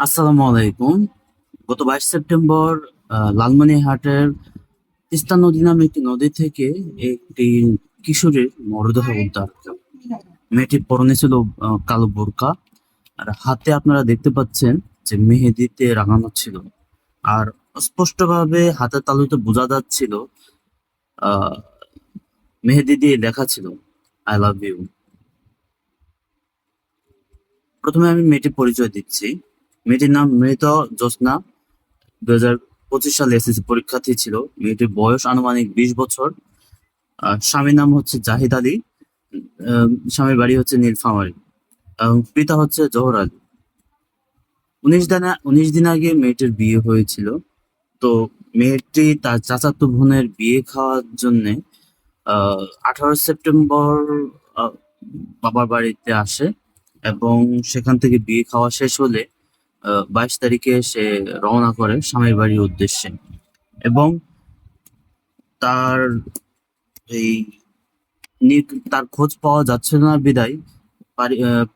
আসসালামু আলাইকুম। গত বাইশ সেপ্টেম্বর আহ, লালমনিরহাটের তিস্তা নদী নামে একটি নদী থেকে একটি কিশোরীর মরদেহ উদ্ধার। মেয়েটির পরনে ছিল কালো বোরকা। আর হাতে আপনারা দেখতে পাচ্ছেন যে মেহেদিতে রাঙানো ছিল। আর স্পষ্টভাবে হাতের তালুতে বোঝা যাচ্ছিল মেহেদি দিয়ে লেখা ছিল আই লাভ ইউ প্রথমে আমি মেয়েটির পরিচয় দিচ্ছি। মেয়েটির নাম মৃত জ্যোৎস্না। দু হাজার পঁচিশ সালে এসএসসি পরীক্ষার্থী ছিল। মেয়েটির বয়স আনুমানিক বিশ বছর। স্বামীর নাম হচ্ছে জাহিদ আলী। স্বামীর বাড়ি হচ্ছে নীলফামারী। এবং পিতা হচ্ছে জহর আলী। উনিশ দিন উনিশ দিন আগে মেয়েটির বিয়ে হয়েছিল। তো মেয়েটি তার চাচাতো বোনের বিয়ে খাওয়ার জন্যে আঠারো সেপ্টেম্বর বাবার বাড়িতে আসে এবং সেখান থেকে বিয়ে খাওয়া শেষ হলে বাইশ তারিখে সে রওনা করে স্বামীর বাড়ির উদ্দেশ্যে। এবং তার এই তার খোঁজ পাওয়া যাচ্ছে না বিদায়।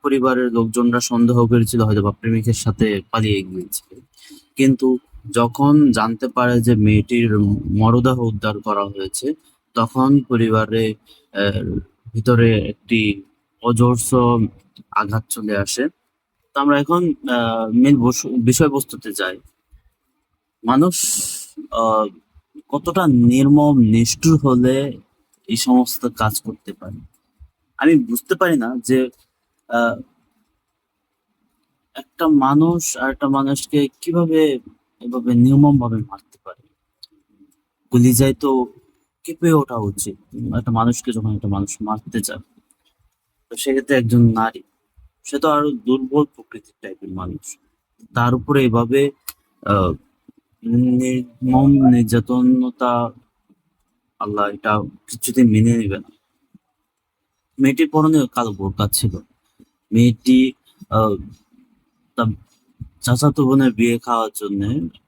পরিবারের লোকজনরা সন্দেহ করেছিল, হয়তো বা প্রেমিকের সাথে পালিয়ে গিয়েছে কিন্তু যখন জানতে পারে যে মেয়েটির মরদেহ উদ্ধার করা হয়েছে, তখন পরিবারে ভিতরে একটি অজস্র আঘাত চলে আসে। তো আমরা এখন মেন বিষয়বস্তুতে যাই। মানুষ কতটা নির্মম, নিষ্ঠুর হলে এই সমস্ত কাজ করতে পারে? আমি বুঝতে পারি না যে একটা মানুষ আর একটা মানুষকে কীভাবে এভাবে নির্মম ভাবে মারতে পারে? গুলি যায় তো কেঁপে ওঠা উচিত। একটা মানুষকে যখন একটা মানুষ মারতে যায় তো সেক্ষেত্রে একজন নারী সে তো আরও দুর্বল প্রকৃতির টাইপের মানুষ। তার উপরে এভাবে নির্মম নির্যাতনতা, আল্লাহ এটা কিছুতে মেনে নেবে না। মেয়েটির পরনে কালো বোরকা ছিল। মেয়েটি চাচাতো বোনের বিয়ে খাওয়ার জন্য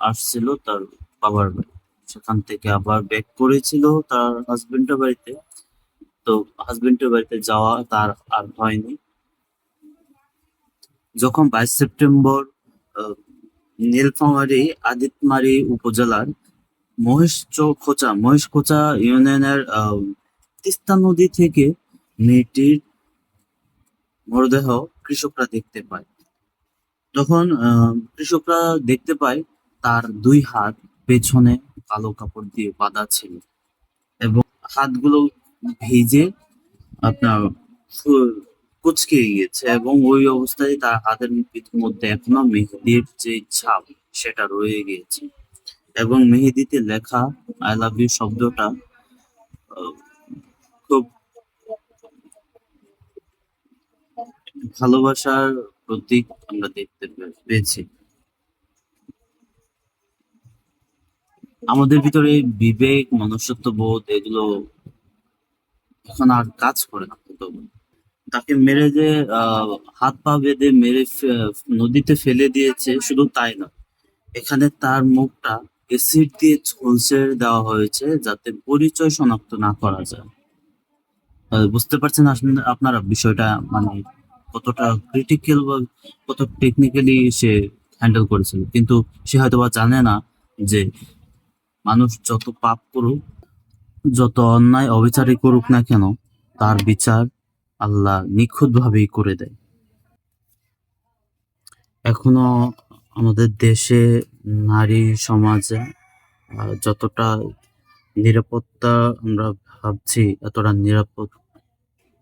আসছিল তার বাবার বাড়ি। সেখান থেকে আবার ব্যাক করেছিল তার হাজবেন্ডের বাড়িতে। তো হাজবেন্ডের বাড়িতে যাওয়া তার আর হয়নি। যখন বাইশ সেপ্টেম্বর নীলফামারী, আদিতমারি উপজেলার মহেশ খোঁচা মহেশ খোঁচা ইউনিয়নের তিস্তা নদী থেকে মেয়েটির মরদেহ কৃষকরা দেখতে পায়। তখন কৃষকরা দেখতে পায় তার দুই হাত পেছনে কালো কাপড় দিয়ে বাঁধা ছিল এবং হাতগুলো ভিজে আপনার কুঁচকে গিয়েছে এবং ওই অবস্থায় তার হাতের মধ্যে এখনও মেহেদির যে ছাপ সেটা রয়ে গিয়েছে। এবং মেহেদিতে লেখা আই লাভ ইউ শব্দটা খুব ভালোবাসার প্রতীক আমরা দেখতে পেয়েছি। আমাদের ভিতরে বিবেক মনুষ্যত্ব বোধ এগুলো এখন আর কাজ করে না। তাকে মেরে যে হাত পা বেঁধে মেরে নদীতে ফেলে দিয়েছে, শুধু তাই না। এখানে তার মুখটা এসিড দিয়ে ঝলসে দেওয়া হয়েছে যাতে পরিচয় শনাক্ত না করা যায়। বুঝতে পারছেন আসলে আপনারা বিষয়টা মানে কতটা ক্রিটিক্যাল বা কত টেকনিক্যালি সে হ্যান্ডেল করেছিল। কিন্তু সে হয়তো বা জানে না যে মানুষ যত পাপ করুক, যত অন্যায় অবিচারই করুক না কেন, তার বিচার আল্লাহ নিখুঁত ভাবেই করে দেয়। এখনও আমাদের দেশে নারী সমাজে যতটা নিরাপত্তা আমরা ভাবছি, এতটা নিরাপদ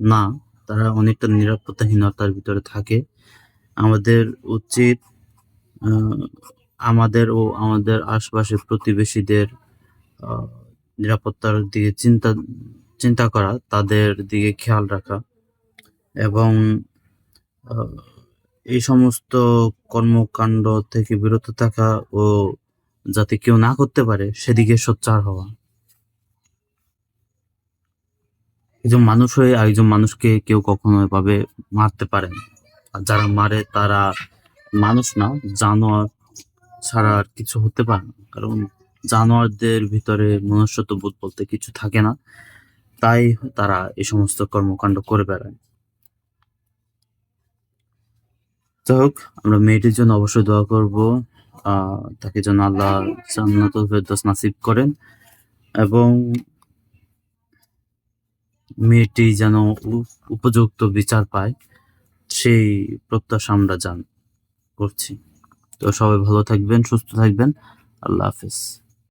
না। তারা অনেকটা নিরাপত্তাহীনতার ভিতরে থাকে। আমাদের উচিত আমাদের ও আমাদের আশপাশের প্রতিবেশীদের নিরাপত্তার দিকে চিন্তা চিন্তা করা, তাদের দিকে খেয়াল রাখা। এবং এই সমস্ত কর্মকাণ্ড থেকে বিরত থাকা ও যাতে কেউ না করতে পারে, সেদিকে সোচ্চার হওয়া। একজন মানুষ হয়ে আরেকজন মানুষকে কেউ কখনো এভাবে মারতে পারে না। আর যারা মারে, তারা মানুষ না, জানোয়ার ছাড়া আর কিছু হতে পারে না। কারণ জানোয়ারদের ভিতরে মনুষ্যত্ব বোধ বলতে কিছু থাকে না। তাই তারা এই সমস্ত কর্মকাণ্ড করে বেড়ায়। হোক, আমরা মেয়েটির জন্য অবশ্যই দোয়া করব তাকে যেন আল্লাহ জান্নাতুল ফেরদৌস নাসিব করেন এবং মেয়েটি যেন উপযুক্ত বিচার পায়, সেই প্রত্যাশা আমরা জান, করছি। তো সবাই ভালো থাকবেন, সুস্থ থাকবেন, আল্লাহ হাফেজ।